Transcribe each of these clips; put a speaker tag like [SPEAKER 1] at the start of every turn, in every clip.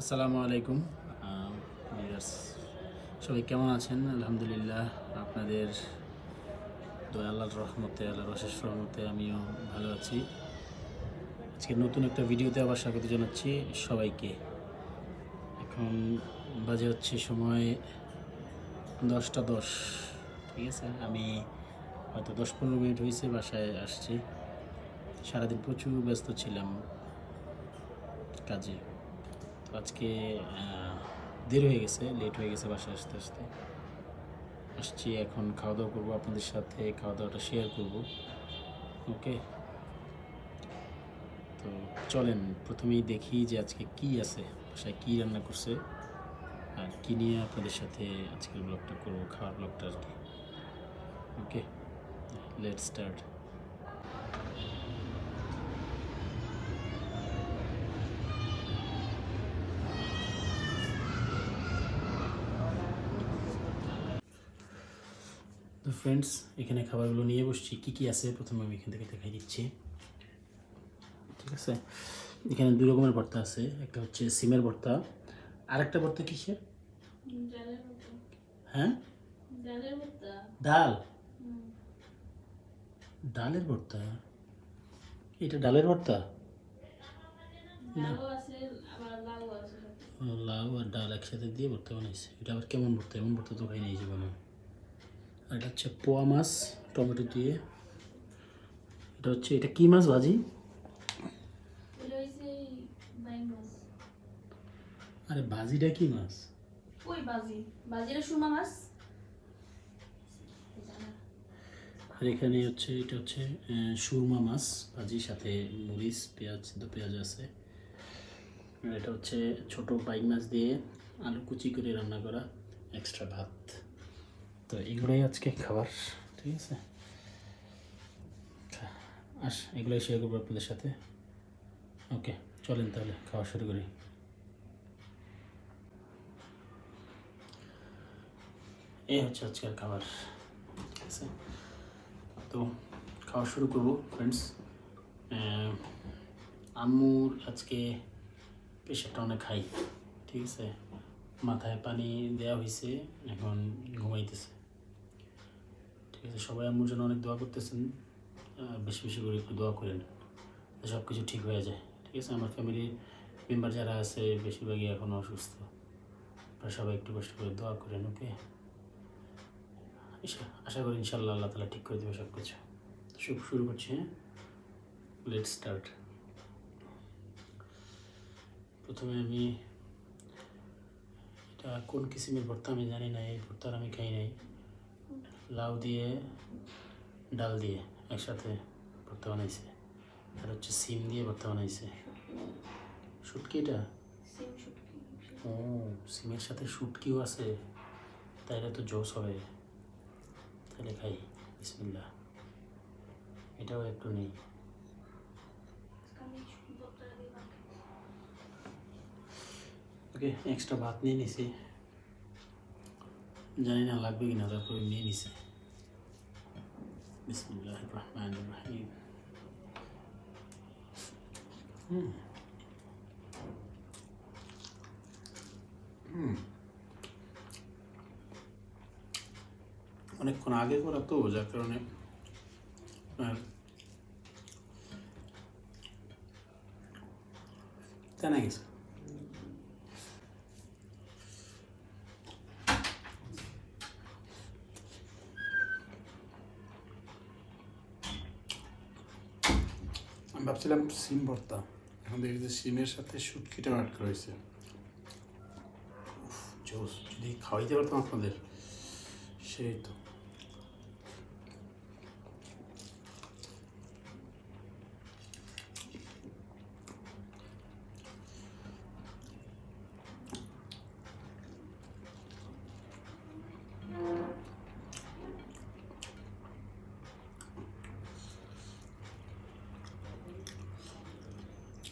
[SPEAKER 1] আসসালামু আলাইকুম। সবাই কেমন আছেন? আলহামদুলিল্লাহ, আপনাদের দয়া আল্লাহর রহমতে, আল্লাহর অশেষ রহমতে আমিও ভালো আছি। আজকে নতুন একটা ভিডিওতে আবার স্বাগত জানাচ্ছি সবাইকে। এখন বাজে হচ্ছে সময় দশটা দশ, ঠিক আছে? আমি হয়তো দশ পনেরো মিনিট হয়েছে, বাসায় আসছি। সারাদিন প্রচুর ব্যস্ত ছিলাম কাজে। আজকে দেরি হয়ে গেছে লেট হয়ে গেছে বাসায় আসতে আসতে। আসছি, এখন খাওয়া দাওয়া করব আপনাদের সাথে খাওয়া দাওয়াটা শেয়ার করব। ওকে তো চলেন, প্রথমেই দেখি যে আজকে কি আছে, বাসায় কী রান্না করছে, আর কী নিয়ে আপনাদের সাথে আজকের ব্লগটা করব, খাওয়ার ব্লগটা আর কি। ওকে লেট স্টার্ট ফ্রেন্ডস এখানে খাবারগুলো নিয়ে বসছি। কী কী আছে? প্রথমে আমি এখান থেকে দেখাই দিচ্ছি। ঠিক আছে? এখানে দুই রকমের ভর্তা আছে। একটা হচ্ছে সিমের ভর্তা। আর একটা ভর্তা কিসের? হ্যাঁ? ডাল? ডালের ভর্তা? এটা ডালের ভর্তা?
[SPEAKER 2] লাউ
[SPEAKER 1] আর ডাল একসাথে দিয়ে ভর্তা বানাইছে। এটা আবার কেমন ভর্তা? এমন ভর্তা তো খাই নাই জীবনে। এটা হচ্ছে পোয়া মাছ টমেটো দিয়ে। এটা হচ্ছে এটা কি মাছ ভাজি? আরে ভাজিটা কি মাছ?
[SPEAKER 2] ওই বাজি বাজিটা সুরমা মাছ।
[SPEAKER 1] আর এখানে হচ্ছে এটা হচ্ছে সুরমা মাছ ভাজি সাথে মরিচ পেঁয়াজ দু পেঁয়াজ আছে। এটা হচ্ছে ছোট বাইক মাছ দিয়ে আলু কুচি করে রান্না করা এক্সট্রা ভাত। তো এগুলোই আজকে খাবার ঠিক আছে আস এগুলোই শেয়ার করব আপনাদের সাথে ওকে চলেন তাহলে খাওয়া শুরু করি এই হচ্ছে আজকের খাবার ঠিক আছে তো খাওয়া শুরু করব ফ্রেন্ডস আম্মুর আজকে প্রেশারটা অনেক হাই ঠিক আছে মাথায় পানি দেওয়া হয়েছে এখন ঘুমাইতেছে। ঠিক আছে, সবাই আম্মুর জন্য অনেক দোয়া করতেছেন বেশি বেশি করে একটু দোয়া করেন সব কিছু ঠিক হয়ে যায়। ঠিক আছে, আমার ফ্যামিলির মেম্বার যারা আছে, বেশিরভাগই এখন অসুস্থ। আপনারা সবাই একটু কষ্ট করে দোয়া করেন ওকে আশা করি ইনশাল্লাহ আল্লাহ তালা ঠিক করে দেবে সব কিছু শুভ শুরু করছি হ্যাঁ? লেট স্টার্ট প্রথমে আমি এটা কোন কিসিমের ভর্তা আমি জানি না এই ভর্তার আমি খাই নাই। লাউ দিয়ে ডাল দিয়ে একসাথে ভর্তা বানাইছে। আর হচ্ছে সিম দিয়ে ভর্তা বানাইছে। শুটকি এটা? ও সিমের সাথে শুটকিও আছে। তাইলে তো জোস হবে। তাহলে খাই বিসমিল্লা এটাও একটু নেই
[SPEAKER 2] আমি ভর্তা দিয়ে ভাত খাই।
[SPEAKER 1] ওকে এক্সট্রা ভাত নিয়ে নিছি। জানি না লাগবে কিনা, তারপরে নিয়ে নিছি। বিসমিল্লাহ রহমান রহিম হুম। হুম। অনেকক্ষণ আগে করা তো, যার কারণে আপনার জানা গেছে। ভাবছিলাম সিম ভর্তা। এখন দেখি যে সিমের সাথে শুটকিটাও আটকে উফ, জোস যদি খাওয়াইতে পারতাম আপনাদের সেই তো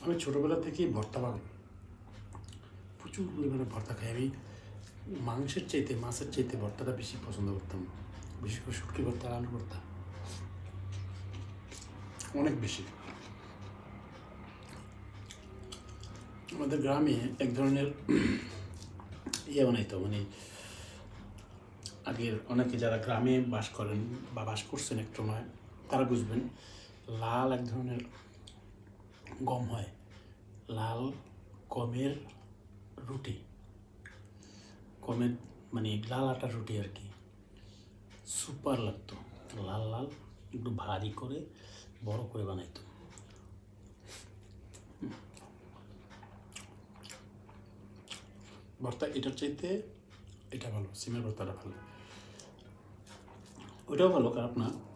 [SPEAKER 1] আমি ছোটোবেলা থেকেই ভর্তা ভাগ প্রচুর পরিমাণে ভর্তা খাই। আমি মাংসের চাইতে, মাছের চাইতে ভর্তাটা বেশি পছন্দ করতাম। বিশেষ করে শুটকি ভর্তা আলু ভর্তা। অনেক বেশি। আমাদের গ্রামে এক ধরনের ইয়ে বানাইতো মানে আগের অনেকে যারা গ্রামে বাস করেন বা বাস করছেন এক সময় তারা বুঝবেন, লাল এক ধরনের গম হয়। লাল গমের রুটি। গমের মানে লাল আটার রুটি আর কি। সুপার লাগতো। লাল লাল, একটু ভারী করে, বড় করে বানাইতো। ভর্তা এটার চাইতে এটা ভালো, সিমের ভর্তাটা ভালো। ওইটাও ভালো, খারাপ না।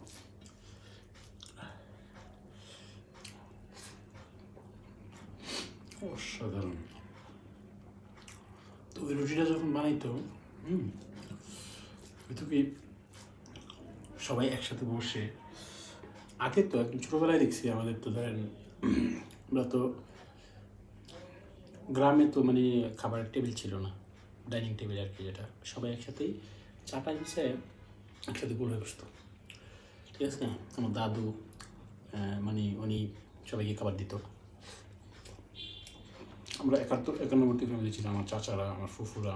[SPEAKER 1] অসাধারণ তো ওই রুটিটা যখন বানাইতো, হুম, হয়তো কি সবাই একসাথে বসে, আগে তো একদম ছোটোবেলায় দেখছি আমাদের তো ধরেন, আমরা তো গ্রামে তো মানে খাবারের টেবিল ছিল না, ডাইনিং টেবিল আর কি যেটা, সবাই একসাথেই চাটা নিচে একসাথে গোল হয়ে বসতো। ঠিক আছে? আমার দাদু মানে উনি সবাইকে খাবার দিত। আমরা একাত্তর, একান্নবর্তী ফ্যামিলি ছিলাম, আমার চাচারা, আমার ফুফুরা।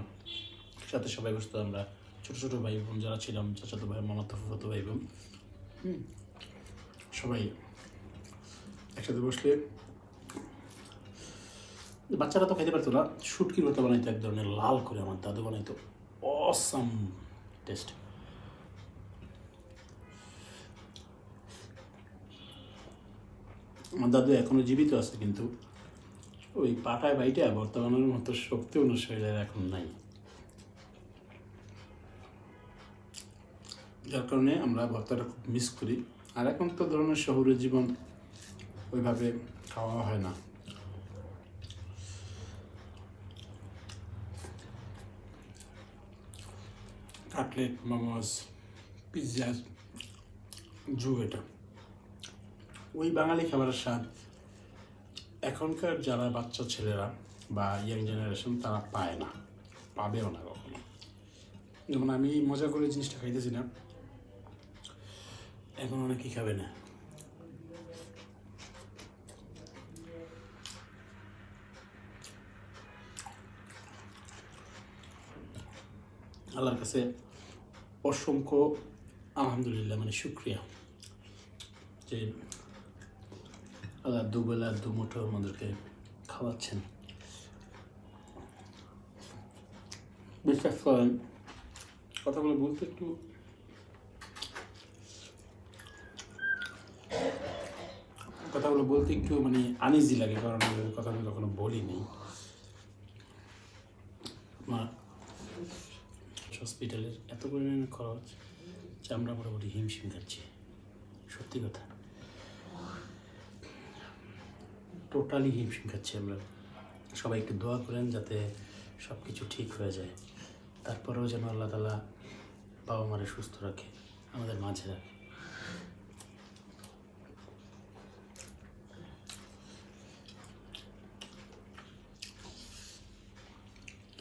[SPEAKER 1] সাথে সবাই বসতো, আমরা ছোটো ছোটো ভাই বোন যারা ছিলাম, চাচাতো ভাই, মামাতো, ফুফাতো ভাই বোন সবাই একসাথে বসলে বাচ্চারা তো খাইতে পারতো না, শুটকির মতো বানাইতো এক ধরনের, লাল করে আমার দাদু বানাইতো। Awesome taste. আমার দাদু এখনও জীবিত আছে কিন্তু ওই পাটায় বাইটা বর্তমানের মতো শক্তি শরীরের এখন নাই। যার কারণে আমরা ভর্তাটা খুব মিস করি। আর এখন তো ধরনের শহরের জীবন ওইভাবে খাওয়া হয় না। কাটলেট, মোমোস, পিৎজা যুগ এটা। ওই বাঙালি খাবারের স্বাদ এখনকার যারা বাচ্চা ছেলেরা বা ইয়াং জেনারেশন তারা পায় না। পাবেও না কখনো। যেমন আমি মজা করে জিনিসটা খাইতেছি না, এখন অনেকেই খাবে না? আল্লাহর কাছে অসংখ্য আলহামদুলিল্লাহ মানে শুক্রিয়া যে আল্লাহ দুবেলা, দুমুঠো আমাদেরকে খাওয়াচ্ছেন। বিশ্বাস করেন, কথাগুলো বলতে একটু কথাগুলো বলতে একটু মানে আনইজি লাগে, কারণ কথাগুলো কখনো বলিনি। আমার হসপিটালের এত পরিমাণে খরচ যে আমরা মোটামুটি হিমশিম খাচ্ছি। সত্যি কথা। টোটালি হিমশিম খাচ্ছি আমরা। সবাই একটু দোয়া করেন যাতে সব কিছু ঠিক হয়ে যায়। তারপরেও যেন আল্লাহ তালা বাবা মারে সুস্থ রাখে, আমাদের মাঝে রাখে।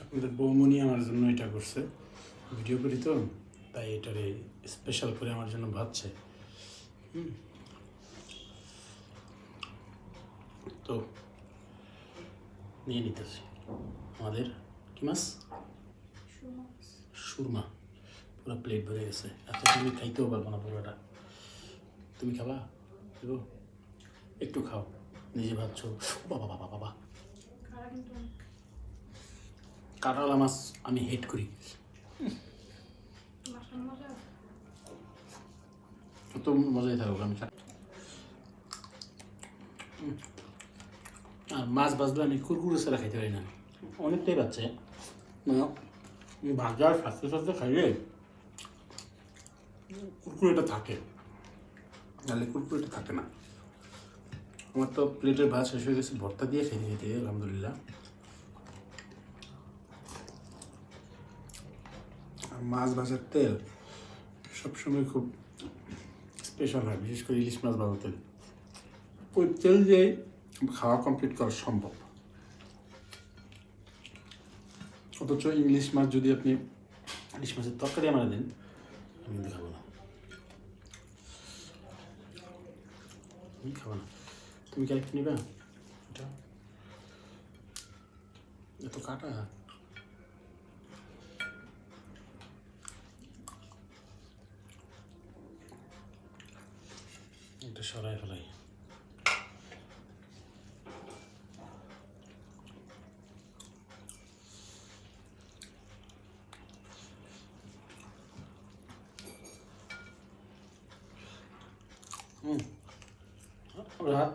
[SPEAKER 1] আপনাদের বৌমনি আমার জন্য এটা করছে। ভিডিও করি তো, তাই এটারে স্পেশাল করে আমার জন্য ভাবছে। হুম। তো নিয়ে নিতেছি আমাদের কি মাছ সুরমা পুরো প্লেট ভরে গেছে এত তুমি খাইতেও পারব না পুরোটা তুমি খাবা একটু খাও নিজে ভাবছ বাবা বাবা বাবা। কাঁঠালা মাছ আমি হেট করি কত মজাই থাকুক আমি। আর মাছ ভাজলে আমি কুরকুরে ছাড়া খাইতে পারি না। অনেকটাই বাচ্চা। ভাজার সাথে সাথে খাইলে কুরকুরেটা থাকে। নাহলে কুরকুরেটা থাকে না। আমার তো প্লেটের ভাত শেষ হয়ে গেছে, ভর্তা দিয়ে খেতে খেতে, আলহামদুলিল্লাহ। মাছ ভাজার তেল সবসময় খুব স্পেশাল হয়, বিশেষ করে ইলিশ মাছ ভালো তেল। ওই তেল দিয়ে খাওয়া কমপ্লিট করা সম্ভব। অথচ ইংলিশ মাছ যদি আপনি ইলিশ মাছের তরকারি আমার দেন, আমি খাব না। আমি খাব না। তুমি কি আরেকটু নিবে? এটা? এত কাটা? এটা সরাই ফেলাই। হুম রাত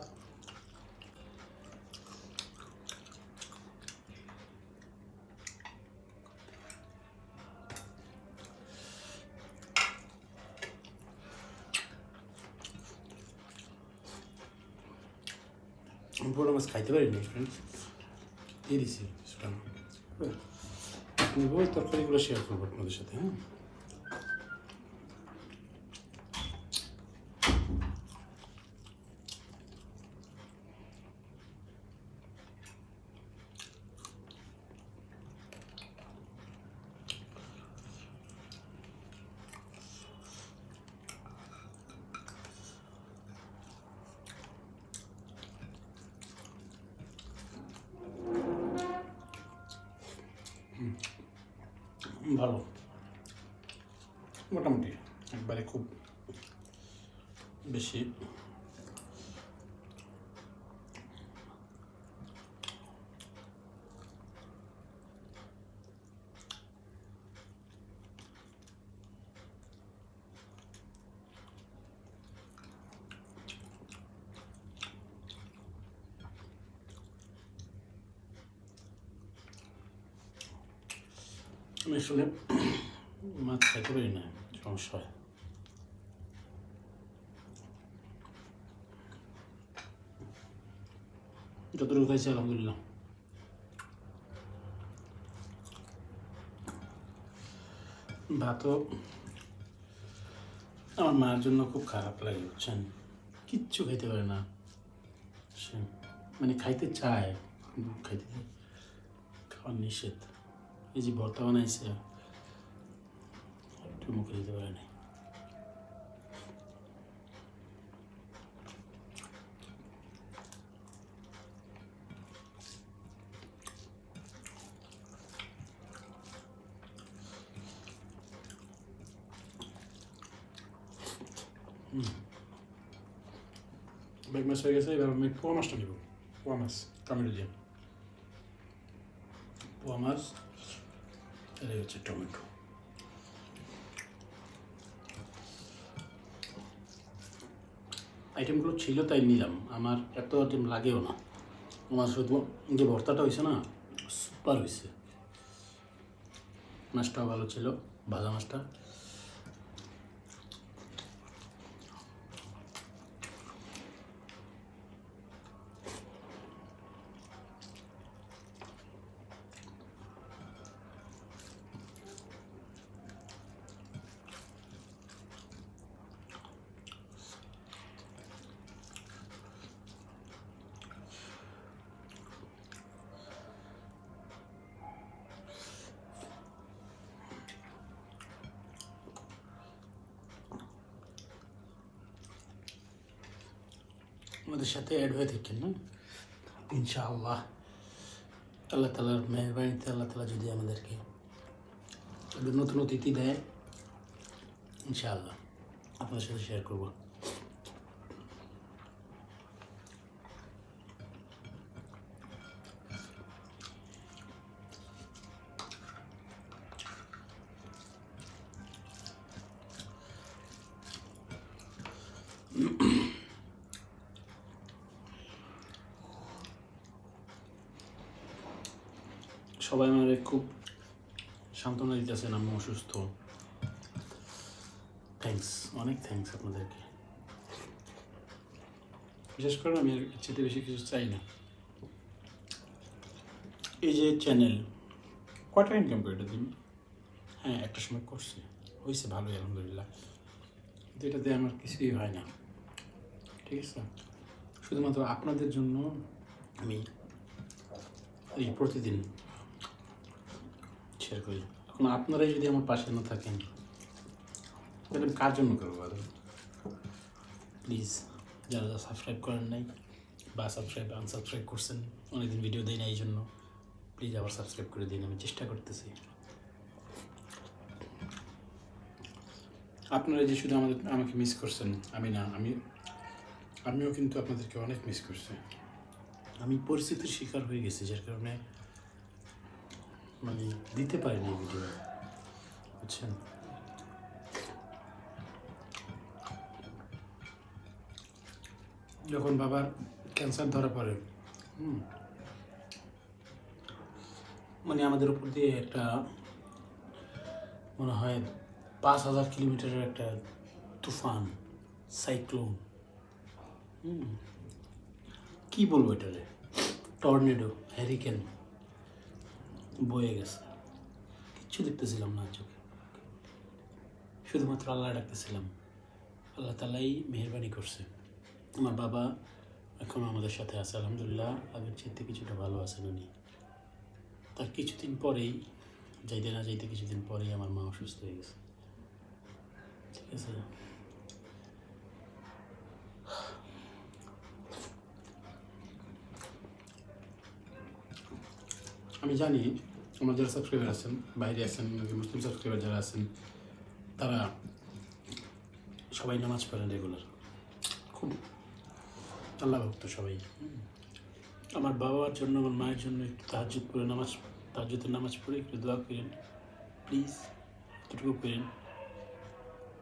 [SPEAKER 1] আমি বড় মাছ খাইতে পারি না ফ্রেন্ডস দিয়ে দিছি সেটা নিব ওই তরকারিগুলো শেয়ার করব আপনাদের সাথে হ্যাঁ ভালো। মোটামুটি একবারে খুব বেশি আসলে মাছ খাইতে পারি না, সমস্যা হয়। যতটুকু খাইছি আলহামদুলিল্লাহ। ভাতও আমার মায়ের জন্য খুব খারাপ লাগে, বুঝছেন? কিচ্ছু খাইতে পারে না। মানে খাইতে চায় খাইতে খাওয়ার নিষেধ। এই যে ভর্তা বানাইছে একটু মুখে দিতে পারে নাই। ব্যাগ মাছ হয়ে গেছে এবার আমি পোয়া মাছটা নেব পোয়া মাছ টমেটো দিয়ে। পোয়া মাছ? এই হচ্ছে টমেটো আইটেমগুলো ছিল তাই নিলাম। আমার এত আইটেম লাগেও না। আমার শুধু যে ভর্তাটা হয়েছে না সুপার হয়েছে। মাছটাও ভালো ছিল, ভাজা মাছটা। আমাদের সাথে অ্যাড হয়ে থাকেন, না? ইনশাআল্লাহ। আল্লাহ তালার মেহরবানিতে আল্লাহ তালা যদি আমাদেরকে নতুন অতিথি দেয়, ইনশাআল্লাহ। আপনার সাথে শেয়ার করব সবাই আমাদের খুব সান্ত্বনা দিতেছেন আমি অসুস্থ থ্যাঙ্কস অনেক থ্যাঙ্কস আপনাদেরকে। বিশেষ করে আমি ইচ্ছেতে বেশি কিছু চাই না। এই যে চ্যানেল কটা ইনকাম করে এটা দিন। হ্যাঁ একটা সময় করছি। হয়েছে ভালোই, আলহামদুলিল্লাহ। কিন্তু এটাতে আমার কিছুই হয় না। ঠিক আছে? শুধুমাত্র আপনাদের জন্য আমি এই প্রতিদিন শেয়ার করি। এখন আপনারাই যদি আমার পাশে না থাকেন তাহলে কার জন্য করব বলেন প্লিজ যারা যারা সাবস্ক্রাইব করেন নাই বা সাবস্ক্রাইব আনসাবস্ক্রাইব করছেন, অনেকদিন ভিডিও দেয় না এই জন্য প্লিজ আবার সাবস্ক্রাইব করে দিন, আমি চেষ্টা করতেছি। আপনারা যে শুধু আমাদের, আমাকে মিস করছেন, আমি না, আমি, আমিও কিন্তু আপনাদেরকে অনেক মিস করছি। আমি পরিস্থিতির শিকার হয়ে গেছি, যার কারণে মানে দিতে পারিনি ভিডিও বুঝছেন? যখন বাবার ক্যান্সার ধরা পড়ে মানে আমাদের উপর দিয়ে একটা মনে হয় পাঁচ হাজার কিলোমিটারের একটা তুফান, সাইক্লোন কি বলব এটারে টর্নেডো হ্যারিকেন বয়ে গেছে। কিচ্ছু দেখতেছিলাম না চোখে। শুধুমাত্র আল্লাহ ডাকতেছিলাম। আল্লাহ তালাই মেহরবানি করছে। আমার বাবা এখন আমাদের সাথে আছে, আলহামদুলিল্লাহ। আগের চেয়ে কিছুটা ভালো আছেন উনি। তার কিছুদিন পরেই, যাইতে না যাইতে কিছুদিন পরেই আমার মা অসুস্থ হয়ে গেছে। ঠিক আছে? আমি জানি আমার যারা সাবস্ক্রাইবার আছেন, বাইরে আছেন মুসলিম সাবস্ক্রাইবার যারা আছেন, তারা সবাই নামাজ পড়েন রেগুলার খুব আল্লাহ ভক্ত সবাই। আমার বাবার জন্য আমার মায়ের জন্য একটু তাহাজুদ করে নামাজ তাহাজুদের নামাজ পড়ে একটু দোয়া করেন। প্লিজ এটুকু করেন।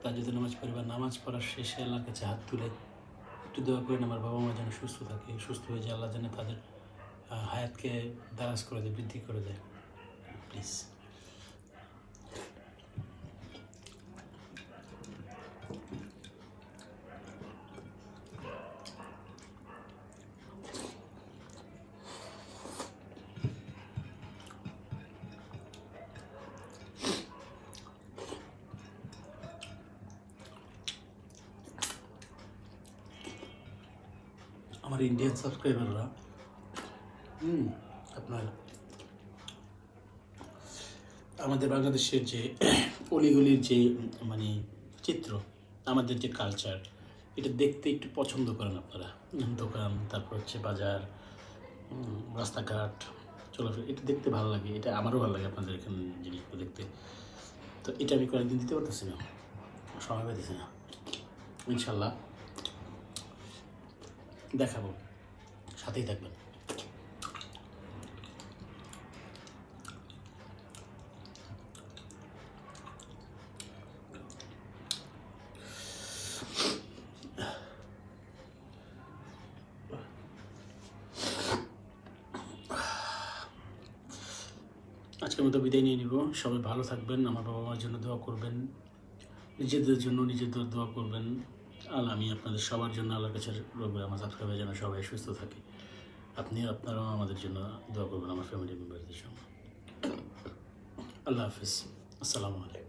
[SPEAKER 1] তাহাজুদের নামাজ পড়ে বা নামাজ পড়ার শেষে আল্লাহর কাছে হাত তুলে একটু দোয়া করেন, আমার বাবা মা যেন সুস্থ থাকে, সুস্থ হয়ে যায়, আল্লাহ যেন তাদের হায়াতকে দারাজ করে দেয়, বৃদ্ধি করে দেয়। প্লিজ আমার ইন্ডিয়ান সাবস্ক্রাইবাররা আপনার আমাদের বাংলাদেশের যে অলিগলির যে মানে চিত্র, আমাদের যে কালচার এটা দেখতে একটু পছন্দ করেন আপনারা। দোকান, তারপর হচ্ছে বাজার রাস্তাঘাট, চলাফেরা, এটা দেখতে ভালো লাগে, এটা আমারও ভালো লাগে আপনাদের এখানে জিনিসগুলো দেখতে। তো এটা আমি কয়েকদিন দিতে পারতেছি না, সময় পাইতেছি না। ইনশাল্লাহ, দেখাবো। সাথেই থাকবেন। আজকের মতো বিদায় নিয়ে নিব। সবাই ভালো থাকবেন, আমার বাবা মার জন্য দোয়া করবেন, নিজেদের জন্য নিজেদের দোয়া করবেন। আর আমি আপনাদের সবার জন্য আল্লাহর কাছে রোগ আমার সাবস্ক্রাইবার যেন সবাই সুস্থ থাকে। আপনি আপনারাও আমাদের জন্য দোয়া করবেন আমার ফ্যামিলি মেম্বারদের জন্য। আল্লাহ হাফিজ। আসসালামু আলাইকুম।